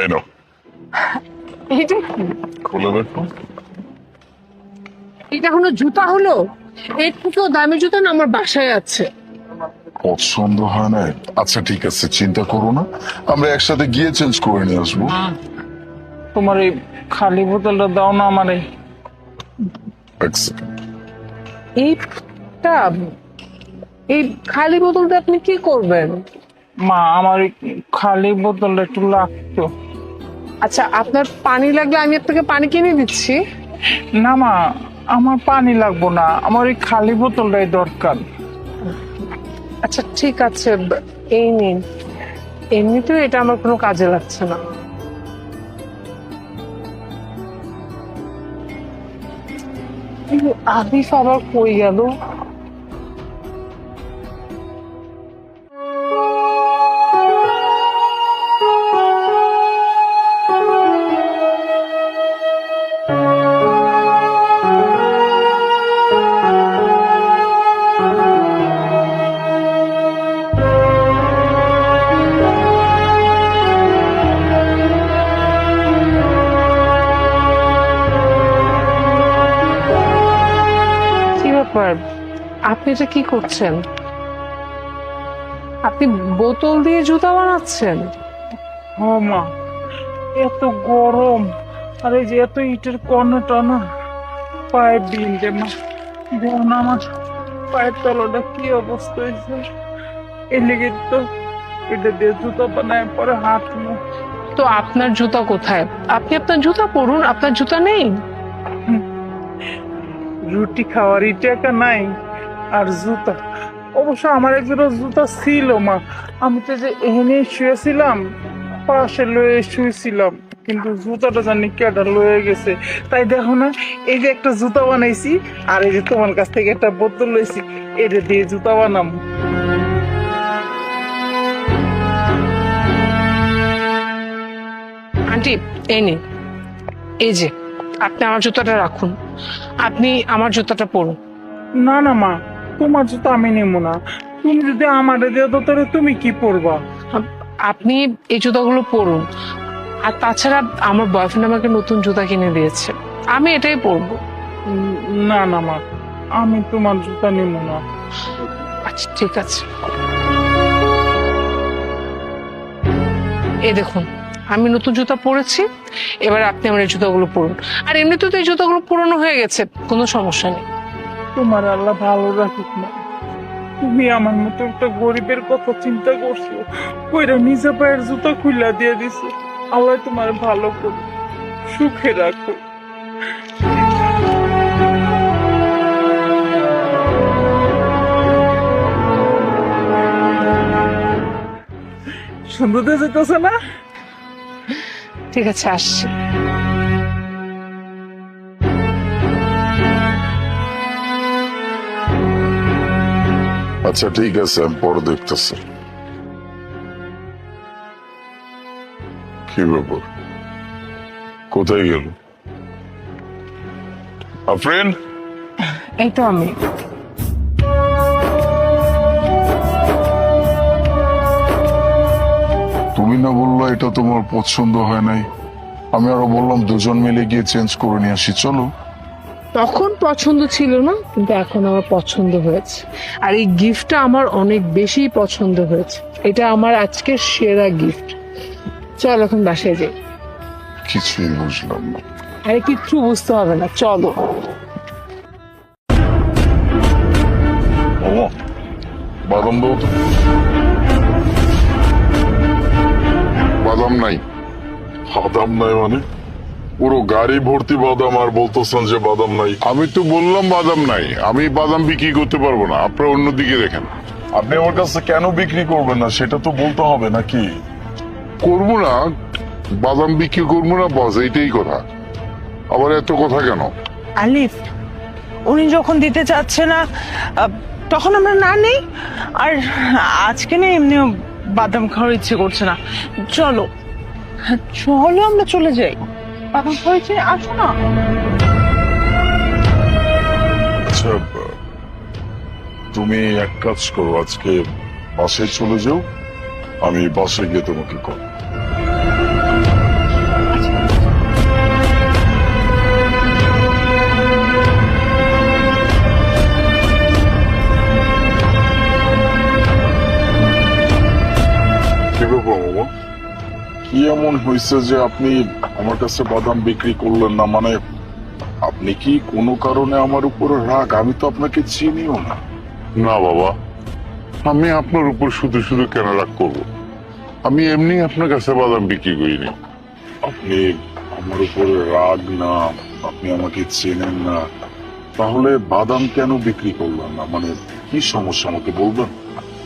এই নাও কি? খুলে দেখো। এটা কোনো জুতা হলো? এর থেকেও দামি জুতা না আমার বাসায় আছে? পছন্দ হয় না আচ্ছা ঠিক আছে চিন্তা করো না। আমরা একসাথে গিয়ে চেঞ্জ করে নিয়ে আসব। তোমার এই খালি বোতলটা দাও না আমারে। এক সেকেন্ড এইটা এই খালি বোতলটা আপনি কি করবেন? মা আমার এই খালি বোতলটা একটু লাগতো। আচ্ছা আপনার পানি লাগলে আমি আপনাকে পানি কিনে দিচ্ছি। না মা আমার পানি লাগবো না। আমার এই খালি বোতলটাই দরকার। আচ্ছা ঠিক আছে এই নিন। এমনিতেও এটা আমার কোনো কাজে লাগছে না। আবিফ আবার কই গেল? ব্যাপার আপনি এটা কি করছেন? আপনি বোতল দিয়ে জুতা বানাচ্ছেন? মা এত গরম আর এই যে এত ইটের কর্ণ টনা পায়ের দিন যে মা দেখো না আমার পায়ের তলাটা কি অবস্থা হয়েছে। এই লেগে তো এটা দিয়ে জুতো বানায় পরে হাত মুখ। তো আপনার জুতা কোথায়? আপনি আপনার জুতা পরুন আপনার জুতা নেই? রুটি খাওয়ারই টাকা নাই। আর জুতা। অবশ্য আমার একজোড়া জুতা ছিল, মা। আমি তো যে এখানে শুয়েছিলাম, পাশে লয়ে শুয়েছিলাম। কিন্তু জুতাটা জানি কেডা লয়ে গেছে। তাই দেখো না, এই যে একটা জুতা বানাইছি, আর এই যে তোমার কাছ থেকে একটা বোতল লইছি, এটা দিয়ে জুতা বানাম। আন্টি, এই নিন এই যে। আপনি আমার জুতাটা রাখুন। আপনি আমার জুতাটা পরুন। না না মা তোমার জুতা আমি নেব না। তুমি যদি আমার দিয়ে দাও তাহলে তুমি কি পরবা? আপনি এই জুতাগুলো পরুন। আর তাছাড়া আমার বয়ফ্রেন্ড আমাকে নতুন জুতা কিনে দিয়েছে। আমি এটাই পরবো। না না মা আমি তোমার জুতা নেব না। আচ্ছা ঠিক আছে। এ দেখুন আমি নতুন জুতা পরেছি, এবার আপনি আমার এই জুতাগুলো পরুন। আর এমনিতে তো এই জুতাগুলো পুরনো হয়ে গেছে, কোনো সমস্যা নেই। তোমার আল্লাহ ভালো রাখুক না তুমি আমার মতো একটা গরিবের কথা চিন্তা করছ, কইরা নিজে পায়ের জুতা খুলে দিয়ে দিছো। আল্লাহ তোমার ভালো করো সুখে রাখো সুন্দর যেতেছে না? ঠিক আছে আসছি। আচ্ছা ঠিক আছে আমি পরে দেখতেছি। কি ব্যাপার? কোথায় গেল? আফরিন? এই তো আমি। তুমি না বলল এটা তোমার পছন্দ হয় নাই। আমি আরও বললাম দুজন মিলে গিয়ে চেঞ্জ করে নিয়ে আসি চলো। তখন পছন্দ ছিল না কিন্তু এখন আমার পছন্দ হয়েছে। আর এই গিফটটা আমার অনেক বেশি পছন্দ হয়েছে। এটা আমার আজকের সেরা গিফট চল এখন বাসায় যাই। কিছুই বুঝলাম না। আরে কিচ্ছু বুঝতে হবে না চলো। বাদাম দাও বাদাম নাই। বাদাম নাই মানে? পুরো গাড়ি ভর্তি বাদাম আর বলতেছেন যে বাদাম নাই। আমি তো বললাম বাদাম নাই। আমি বাদাম বিক্রি করতে পারব না। আপনারা অন্যদিকে দেখেন। আপনি আমার কাছে কেন বিক্রি করবেন না? সেটা তো বলতে হবে নাকি? করব না। বাদাম বিক্রি করব না, বস, এইটাই কথা। আবার এত কথা কেন? আলিফ, উনি যখন দিতে চাচ্ছে না তখন আমরা না নেই। আর আজকে না এমনিও বাদাম খাওয়ার ইচ্ছে করছে না। চলো চলো আমরা চলে যাই। বাদাম খাওয়ার ইচ্ছে, আসো না। আচ্ছা তুমি এক কাজ করো, আজকে বাসে চলে যাও, আমি বাসে গিয়ে তোমাকে কল কি এমন হয়েছে যে আপনি আমার কাছে বাদাম বিক্রি করলেন না? মানে আপনি কি কোনো কারণে আমার উপর রাগ? আমি তো আপনাকে চিনিও না। না বাবা আমি আপনার উপর শুধু শুধু কেন রাগ করব? আমি এমনি আপনার কাছে বাদাম বিক্রি করিনি। আপনি আমার উপরে রাগ না আপনি আমাকে চেনেন না। তাহলে বাদাম কেন বিক্রি করলেন না? মানে কি সমস্যা আমাকে বলবেন?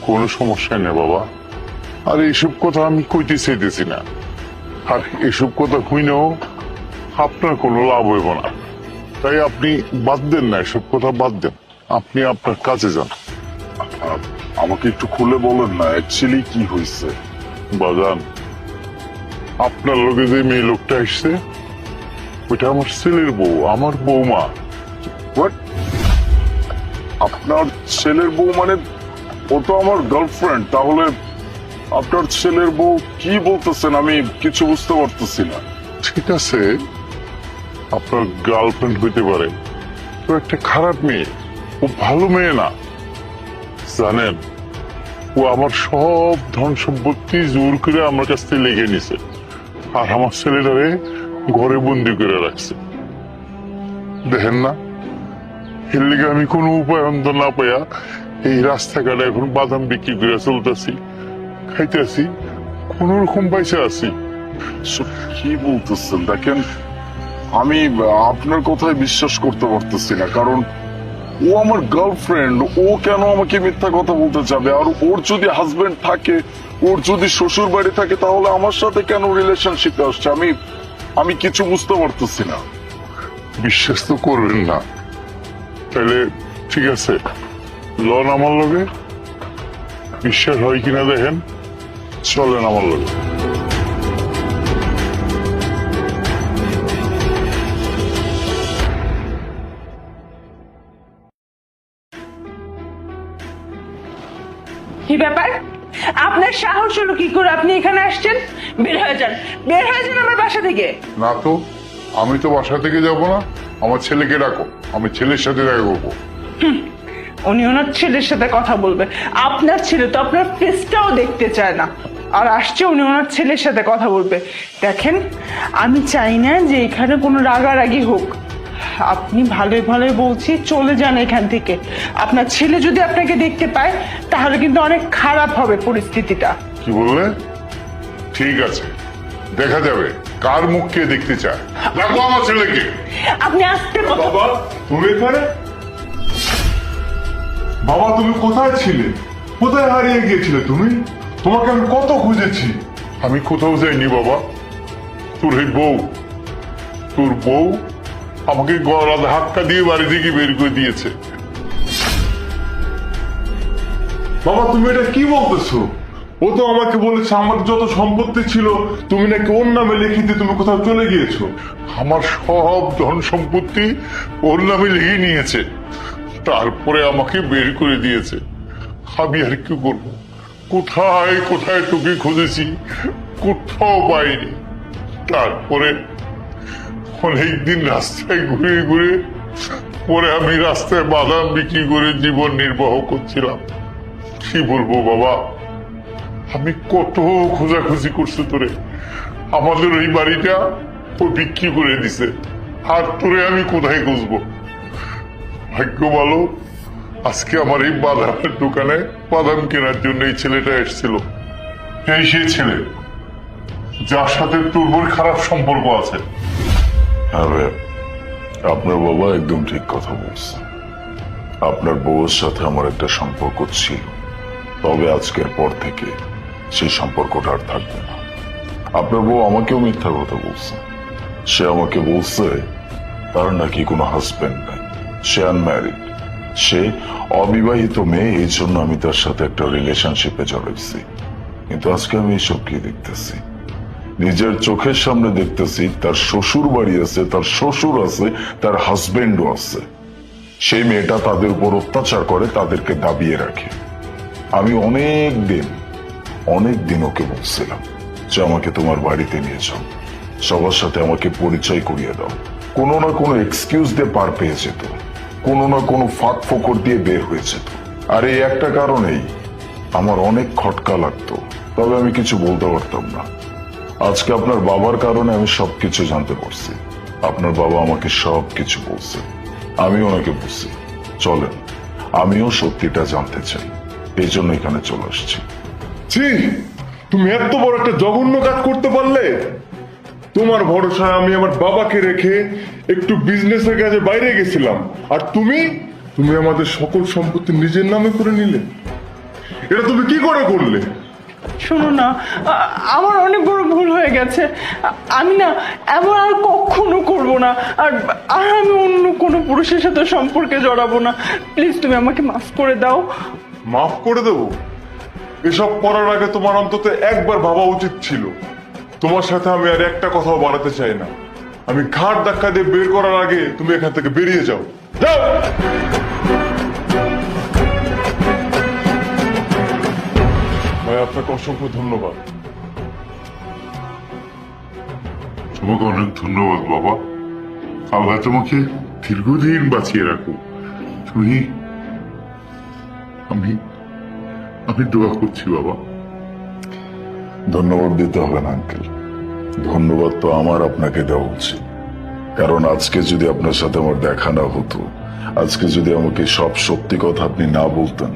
কোনো সমস্যা নেই বাবা। আর এইসব কথা আমি কইতে চাইতেছি না। আর এসব কথা কইনেও আপনার কোনো লাভ হইব না। তাই আপনি বাদ দেন না, এসব কথা বাদ দেন। আপনি আপনার কাছে যান। আমাকে একটু খুলে বলেন না অ্যাকচুয়ালি কি হয়েছে বাজান, আপনার লগে যে মেয়ে লোকটা এসছে ওইটা আমার ছেলের বউ, আমার বৌমা? আপনার ছেলের বউ মানে ও তো আমার গার্লফ্রেন্ড তাহলে আপনার ছেলের বউ কি বলতেছেন আমি কিছু বুঝতে পারতেছি না। ঠিক আছে, আপনার গার্লফ্রেন্ড হইতে পারে তো একটা খারাপ মেয়ে, ও ভালো মেয়ে না। জানেন, ও আমার সব ধন সম্পত্তি জোর করে আমার কাছ থেকে লেগে নিছে আর আমার ছেলেটারে ঘরে বন্দি করে রাখছে। দেখেন না, এর লিগে আমি কোনো উপায় অন্ত না পাইয়া এই রাস্তাঘাটে এখন বাদাম বিক্রি করে চলতেছি। খাইতেছি কোন রকম পয়সা আছি কি বলতেছেন, দেখেন, আমি আপনার কথায় বিশ্বাস করতে পারতেছি না, কারণ ও আমার গার্লফ্রেন্ড ও কেন আমাকে মিথ্যা কথা বলতে যাবে? আর ওর যদি হাজবেন্ড থাকে, ওর যদি শ্বশুর বাড়ি থাকে, তাহলে আমার সাথে কেন রিলেশনশিপে আসছে? আমি আমি কিছু বুঝতে পারতেছি না। বিশ্বাস তো করবেন না। তাহলে ঠিক আছে, লন আমার লগে। বিশ্বাস হয় কিনা দেখেন। চলেন আমার লগে। কি ব্যাপার? আপনার সাহস হলো কি করে আপনি এখানে আসছেন? বের হয়ে যান বের হয়ে যান আমার বাসা থেকে। না তো আমি তো বাসা থেকে যাব না আমার ছেলেকে ডাকো আমি ছেলের সাথে দেখা করব। উনি ওনার ছেলের সাথে কথা বলবে। আপনার ছেলে তো আপনার ফেসটাও দেখতে চায় না। আর আসছে উনি ওনার ছেলের সাথে কথা বলবে। দেখেন আমি চাই না যে এখানে কোনো রাগারাগি হোক। আপনি ভালোই ভালোই বলছি চলে যান এখান থেকে। আপনার ছেলে যদি আপনাকে দেখতে পায় তাহলে কিন্তু অনেক খারাপ হবে পরিস্থিতিটা। কি বললে? ঠিক আছে। দেখা যাবে কার মুখ কে দেখতে চায়। ডাকো আমার ছেলেকে। আপনি আসতে কথা বাবা তুমি এখানে? বাবা তুমি কোথায় ছিলে? কোথায় হারিয়ে গিয়েছিলে তুমি? তোমাকে আমি কত খুঁজেছি? আমি কোথাও যাইনি বাবা। তোর এই বউ তোর বউ আমাকে গলা ধাক্কা দিয়ে বাড়ি থেকে বের করে দিয়েছে। বাবা তুমি এটা কি বলতেছো? ও তো আমাকে বলেছে আমার যত সম্পত্তি ছিল তুমি নাকি ওর নামে লিখিতে তুমি কোথাও চলে গিয়েছো। আমার সব ধন সম্পত্তি ওর নামে লিখে নিয়েছে। তারপরে আমাকে বের করে দিয়েছে। আমি আর কি করব? কোথায় কোথায় তোকে খুঁজেছি? কোথাও পাইনি। তারপরে অনেকদিন রাস্তায় ঘুরে ঘুরে পরে আমি রাস্তায় বাদাম বিক্রি করে জীবন নির্বাহ করছিলাম। কি বলব বাবা? আমি কত খোঁজাখুঁজি করছি তোরে। আমাদের ওই বাড়িটা ও বিক্রি করে দিছে। আর তোরে আমি কোথায় খুঁজবো? ভাগ্য ভালো, আজকে আমার এই বাদামের দোকানে বাদাম কেনার জন্য এই ছেলেটা এসেছিল। এই সেই ছেলে, যার সাথে তোর খারাপ সম্পর্ক আছে। আপনার বাবা একদম ঠিক কথা বলছে। আপনার বউয়ের সাথে আমার একটা সম্পর্ক ছিল। তবে আজকের পর থেকে সেই সম্পর্কটা আর থাকবে না। আপনার বউ আমাকেও মিথ্যা কথা বলছে। সে আমাকে বলছে, তার নাকি কোনো হাজবেন্ড নাই। সে আনম্যারিড সে অবিবাহিত মেয়ে, এই জন্য আমি তার সাথে একটা রিলেশনশিপে জড়াইছি কিন্তু আজকে আমি এসব কি দেখতেছি? নিজের চোখের সামনে দেখতেছি, তার শ্বশুর বাড়ি আছে, তার শ্বশুর আছে, তার হাজবেন্ডও আছে। সেই মেয়েটা তাদের উপর অত্যাচার করে, তাদেরকে দাবিয়ে রাখে। আমি অনেক দিন অনেক দিন ওকে বলছিলাম যে আমাকে তোমার বাড়িতে নিয়ে যাও। সবার সাথে আমাকে পরিচয় করিয়ে দাও। কোনো না কোনো এক্সকিউজ দিয়ে পার পেয়ে যেত। কোনো না কোনো ফাঁক ফোকর দিয়ে বের হয়ে যেত আর এই একটা কারণেই আমার অনেক খটকা লাগতো। তবে আমি কিছু বলতে পারতাম না। আজকে আপনার বাবার কারণে আমি সবকিছু জানতে পারছি। আপনার বাবা আমাকে সবকিছু বলছে। আমি ওনাকে বলছি, চলেন, আমিও সত্যিটা জানতে চাই। এই জন্য এখানে চলে আসছি। তুমি এত বড় একটা জঘন্য কাজ করতে পারলে! তোমার ভরসায় আমি আমার বাবাকে রেখে একটু বিজনেসের কাজে বাইরে গেছিলাম। আর তুমি? তুমি আমাদের সকল সম্পত্তি নিজের নামে করে নিলে। এটা তুমি কি করে করলে? শোনো না আমার অনেক বড় ভুল হয়ে গেছে। আমি না এমন আর কখনো করব না। আর আর আমি অন্য কোনো পুরুষের সাথে সম্পর্কে জড়াবো না। প্লিজ তুমি আমাকে মাফ করে দাও। মাফ করে দেবো? এসব করার আগে তোমার অন্তত একবার ভাবা উচিত ছিল। তোমার সাথে আমি আর একটা কথাও বাড়াতে চাই না। আমি ঘাট ধাক্কা দিয়ে বের করার আগে তুমি এখান থেকে বেরিয়ে যাও। যাও! ভাই, আপনাকে অসংখ্য ধন্যবাদ। তোমাকে অনেক ধন্যবাদ, বাবা। আল্লাহ তোমাকে দীর্ঘদিন বাঁচিয়ে রাখুক। তুমি, আমি আমি দোয়া করছি, বাবা। ধন্যবাদ দিতে হবে না, আঙ্কেল। ধন্যবাদ তো আমার আপনাকে দেওয়া উচিত। কারণ আজকে যদি আপনার সাথে আমার দেখা না হতো, আজকে যদি আমাকে সব সত্যি কথা আপনি না বলতেন,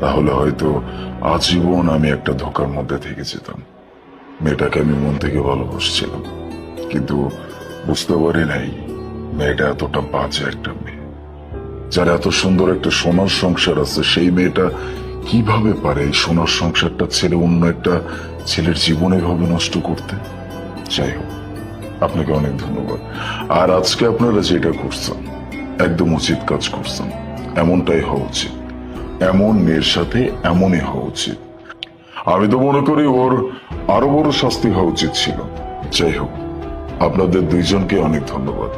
তাহলে হয়তো আজীবন আমি একটা ধোকার মধ্যে থেকে যেতাম। মেয়েটাকে আমি মন থেকে ভালোবাসছিলাম। কিন্তু বুঝতে পারি নাই, মেয়েটা এতটা বাজে একটা মেয়ে। যার এত সুন্দর একটা সোনার সংসার আছে, সেই মেয়েটা কীভাবে পারে সোনার সংসারটা ছেড়ে অন্য একটা ছেলের জীবন এভাবে নষ্ট করতে? যাই হোক, আপনাকে অনেক ধন্যবাদ। আর আজকে আপনারা যেটা করছেন, একদম উচিত কাজ করছেন, এমনটাই হওয়া উচিত। এমন মেয়ের সাথে এমনই হওয়া উচিত। আমি তো মনে করি ওর আরও বড় শাস্তি হওয়া উচিত ছিল। যাই হোক, আপনাদের দুইজনকে অনেক ধন্যবাদ।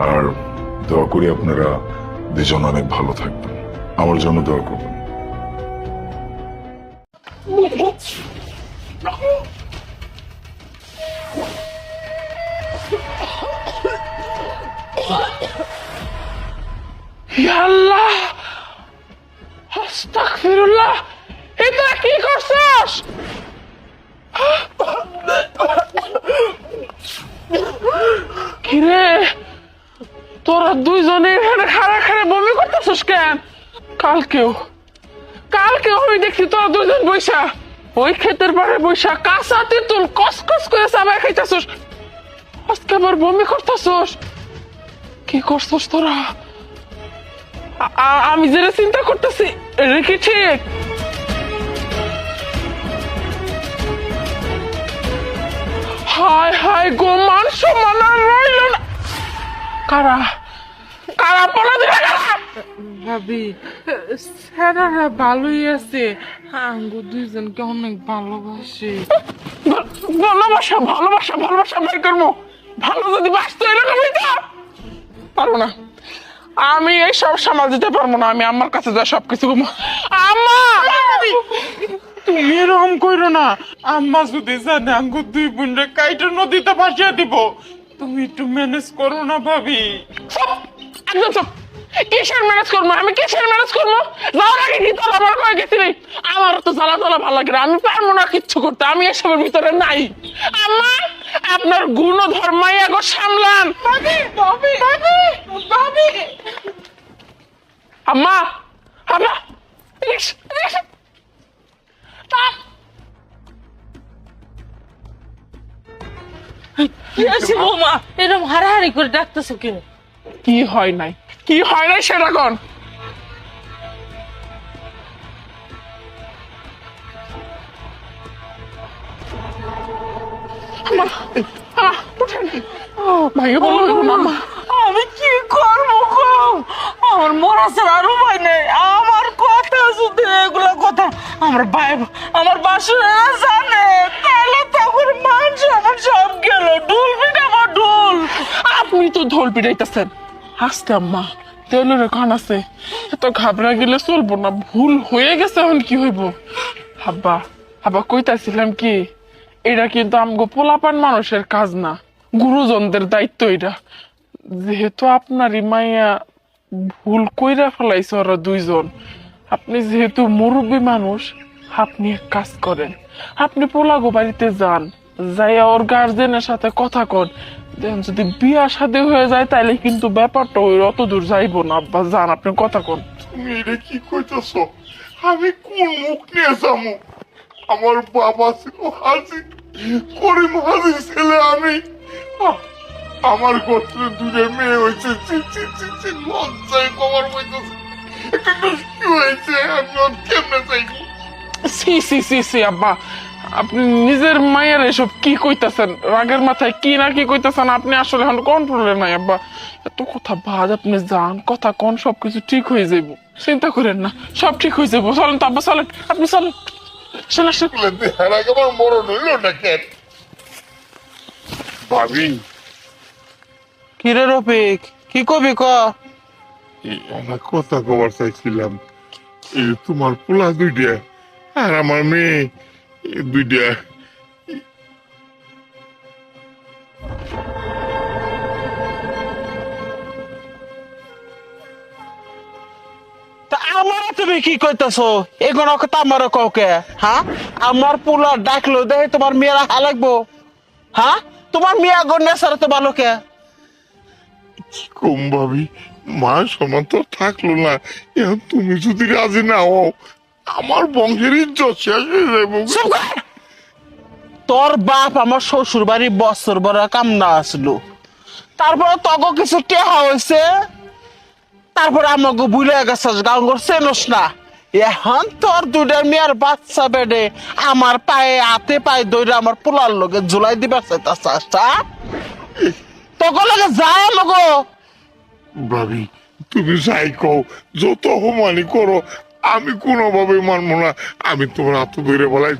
আর দোয়া করি আপনারা দুজন অনেক ভালো থাকবেন। আমার জন্য দোয়া করবেন। আল্লাহ আস্তাগফিরুল্লাহ! কি করছস? কিরে? তোরা দুইজনে এখানে খাড়া খাড়া বমি করতেছিস কেন? কালকেও। কালকেও আমি দেখছি তোরা দুজন বৈশা ওই ক্ষেতের পাড়ে বৈশা কাঁচা তেঁতুল কস কস করে চাবাই খাইতেছিস। আজকে আবার বমি করতেছিস। কি করছস তোরা? আমি যেটা চিন্তা করতেছি কি ঠিক? হায় হায় গো, মান সম্মান আর রইল না। কারা? কারা? পড়া কারা ভাবি স্যারারা ভালোই আছে। আঙ্গু দুইজনকে অনেক ভালোবাসে। ভালোবাসা ভালোবাসা ভালোবাসা বের করব। ভালো যদি বাঁচতে এরকম পারব না। আমি এই সব সামাল দিতে পারব না। আমি আমার কাছে যা সবকিছু ঘুমো। আম্মা! তুমি এরকম করো না। আম্মা যদি জানে আঙ্গুর দুই বোনরে কাইটা নদীতে ভাসিয়ে দিব। তুমি একটু ম্যানেজ করো না ভাবি। একদম চুপ! কিসের ম্যানেজ করব? আমি কিসের ম্যানেজ করব? যাওয়ার আগে কি তোর আমার কয়ে গেছিলি আমার তো জ্বালা জ্বালা ভালো লাগে না। আমি পারব না কিচ্ছু করতে। আমি এসবের ভিতরে নাই। আম্মা আপনার গুণ ধর্মাই আগো সামলান আম্মা আম্মা। কি আছে বৌমা? এরকম হারাহারি করে ডাকতেছো কেন? কি হয় নাই? কি হয় নাই সেটা কোন। আমা, কি করব আমার মরা আর উপায় নেই। আমার কথা শুধু এগুলো কথা আমার ভাই আমার বাসুরা জানে। তাহলে তো আমার মানুষ আমার সব গেল। ঢুল পিঠা আমার ঢুল। আপনি তো ঢোল পিটাইতেছেন। হাসতে আম্মা। তেলের কান আছে। এত ঘাবড়া গেলে চলবো না, ভুল হয়ে গেছে এখন কি হইব? হাব্বা হাব্বা, কইতাছিলাম কি, এটা কিন্তু আমগো পোলাপান মানুষের কাজ না, গুরুজনদের দায়িত্ব এটা। যেহেতু আপনারই মাইয়া ভুল কইরা ফেলাইছে ওরা দুইজন, আপনি যেহেতু মুরব্বী মানুষ, আপনি এক কাজ করেন, আপনি পোলাগো বাড়িতে যান। যাইয়া ওর গার্জেনের সাথে কথা কর। দেন যদি বিয়া শাদী হয়ে যায় তাইলে কিন্তু ব্যাপারটা ওই অত দূর যাইবো না। আব্বা যান আপনি কথা কন। তুমি এটা কি কইতেছ? আমি কোন মুখ নিয়ে যাব? আমার বাবা ছিল হাজি করিম হাজি ছেলে আমি। আমার গোত্রে দূরে মেয়ে হয়েছে। চি চি চি চি লজ্জায় কমার হইতেছে একটা দুষ্টি হয়েছে আমি কেমনে চাইব সি সি সি সি আব্বা। আপনি নিজের মায়ের এসব কি কইতাছেন? রাগের মাথায় কি না কি কইতাছেন? আপনি আসলে এখন কন্ট্রোলে নাই আব্বা? এত কথা বাদ আপনি যান। কথা কোন সবকিছু ঠিক হয়ে যাইব। চিন্তা করেন না সব ঠিক হয়ে যাব চলেন তো আব্বা চলেন। আপনি চলেন। আসেন। আমার মরণ হইল না কেন ভাবি কিরে রফিক? কি কবি ক? এই আমার কথা কবার চাইছিলাম। এই তোমার পোলা দুইটা আর আমার মেয়ে। দুইটা। তুমি কি কইতাছো? এগুলো কথা আমার কাউকে হ্যাঁ আমার পোলা ডাকলো তোমার মেয়েরা হা লাগবো? হ্যাঁ তোমার মেয়ে গন্যা সারা তো ভালো কে কম ভাবি? মা সমান তো থাকল না। এখন তুমি যদি রাজি না হও আমার বংশের ইজ্জত শেষ হয়ে যাব তোর বাপ আমার শ্বশুর বাড়ি বছর বড় কামনা আসলো। তারপর তগো কিছু টেহা হয়েছে। তারপর আমাকে ভুলে গেছিস গাঙ্গর চেনস না। এখন তোর দুইটা মেয়ের বাচ্চা বেডে আমার পায়ে হাতে পায়ে দইরে আমার পোলার লগে ঝুলাই দিবার চাইতাছ তখন লগে যায় আমাকে। ভাবি তুমি যাই কও যত অপমানি করো আমি কোনোভাবে মানবো না। আমি তোমার হাত ধরে বলাই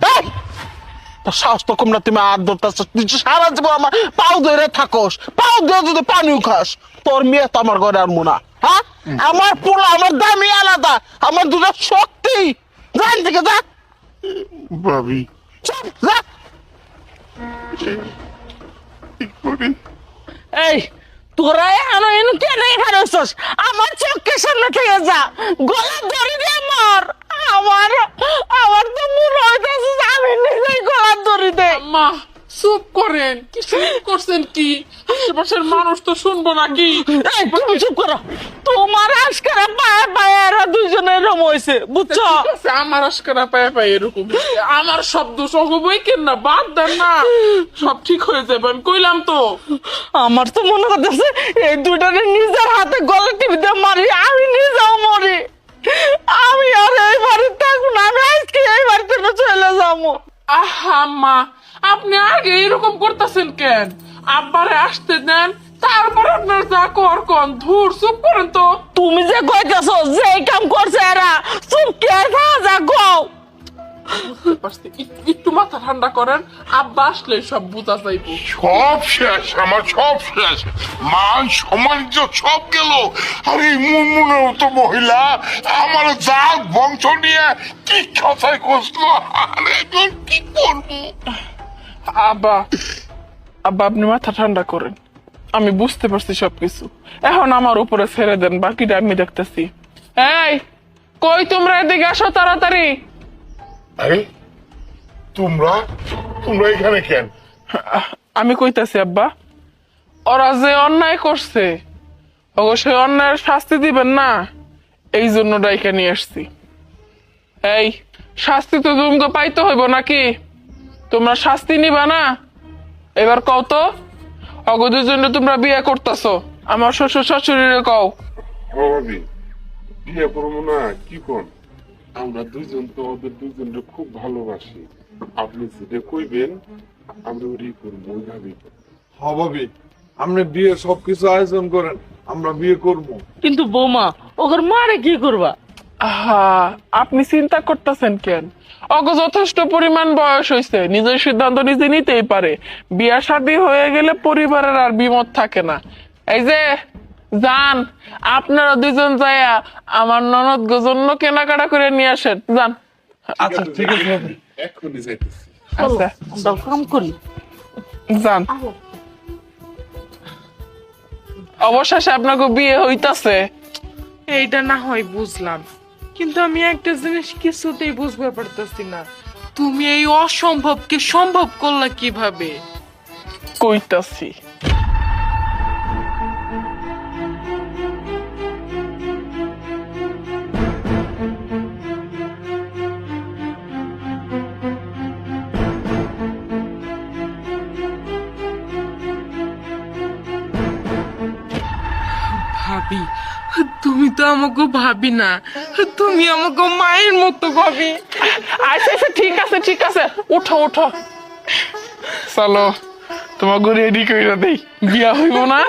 সাহস তো কম না তুমি আর ধরতেছ। সারা জীবন আমার পাও ধরে থাকোস পাও দিয়ে যদি পানিও খাস তোর মেয়ে তো আমার ঘরে আর মুনা হ্যাঁ? আমার পোলা আমার দামি আলাদা আমার দুটো শক্তি। জান থেকে যা। ভাবি। যা। এই তোরা কেন এখানে আমার চোখের সামনে থেকে যা। গলা ধরে দে মর আমার আমার তো মনে হইতেছে যে আমি নিজেই গলা ধরে দে মা চুপ করেন কি শুরু করছেন কি আশেপাশের মানুষ তো শুনব নাকি? তুমি চুপ করো। তোমার আজকাল পায়ে পায়ে এরা দুইজনে এরম হয়েছে বুঝছ? আমার আজকারা পায়ে পায়ে এরকম। আমার সহবই কেন না বাদ দেন না। সব ঠিক হয়ে যাবে আমি কইলাম তো। আমার তো মনে করতেছে এই দুটারে নিজের হাতে গলা টিপি দিয়ে মারি আমি নিজেও মরি। আমি আর এই বাড়িতে থাকব না আমি আজকে এই বাড়িতে চলে যাব। আহা মা আপনি আগে এরকম করতেছেন কেন? আব্বারে আসতে দেন তারপর আপনার যা কর কন। ধুর চুপ করেন তো। তুমি যে কইতেছ যে কাম করছে এরা চুপ কে যা গো একটু- মাথা ঠান্ডা করেন আব্বা আসলে সব বুঝা যাইব। সব শেষ আমার সব শেষ। মান সমাজ সব গেল। আর এই মুনমুনের মতো মহিলা আমার জাত বংশ নিয়ে কি কথায় কষলো আরে এখন কি করব? আব্বা আব্বা আপনি মাথা ঠান্ডা করেন। আমি বুঝতে পারছি সবকিছু। এখন আমার উপরে ছেড়ে দেন বাকিটা আমি দেখতেছি। এই কই তোমরা এদিকে আসো তাড়াতাড়ি? আরে তোমরা? তোমরা এখানে কেন? আমি কইতাছি আব্বা ওরা যে অন্যায় করছে অবশ্যই অন্যায়ের শাস্তি দিবেন না। এই জন্য ডাইকা নিয়ে আসছি। এই শাস্তি তো তোমাকে পাইতে হইব নাকি? তোমরা শাস্তি নিবা না? এবার কও তো অগদের জন্য তোমরা বিয়ে করতেছো আমার শ্বশুর শাশুড়িরে কও। ভাবি বিয়ে করব না কি কোন? আমরা দুইজন তো ওদের দুইজনকে খুব ভালোবাসি। আপনি যেটা কইবেন আমরা ওরই করব ওই ভাবি ভাবি আপনি বিয়ে সবকিছু আয়োজন করেন আমরা বিয়ে করব। কিন্তু বৌমা ওর মারে কি করবা? আহা আপনি চিন্তা করতেছেন কেন? অগ যথেষ্ট পরিমাণ বয়স হয়েছে নিজের সিদ্ধান্ত নিজে নিতেই পারে। বিয়া শাদী হয়ে গেলে পরিবারের আর বিমত থাকে না। এই যে যান আপনারা দুজন যাইয়া আমার ননদ জন্য কেনাকাটা করে নিয়ে আসেন। যান। আচ্ছা ঠিক আছে এখনই যাইতেছি। আচ্ছা। করি। যান। অবশেষে আপনাকে বিয়ে হইতাছে। এইটা না হয় বুঝলাম। কিন্তু আমি একটা জিনিস কিছুতেই বুঝতে পারতেছি না। তুমি এই অসম্ভবকে সম্ভব করলা কীভাবে? কইতাছি। আমাকে ভাবি না। তুমি আমাকে মায়ের মতো ভাবি। আচ্ছা আচ্ছা ঠিক আছে ঠিক আছে। উঠো উঠো। চলো তোমাকে রেডি করে দেই। বিয়া হইব না?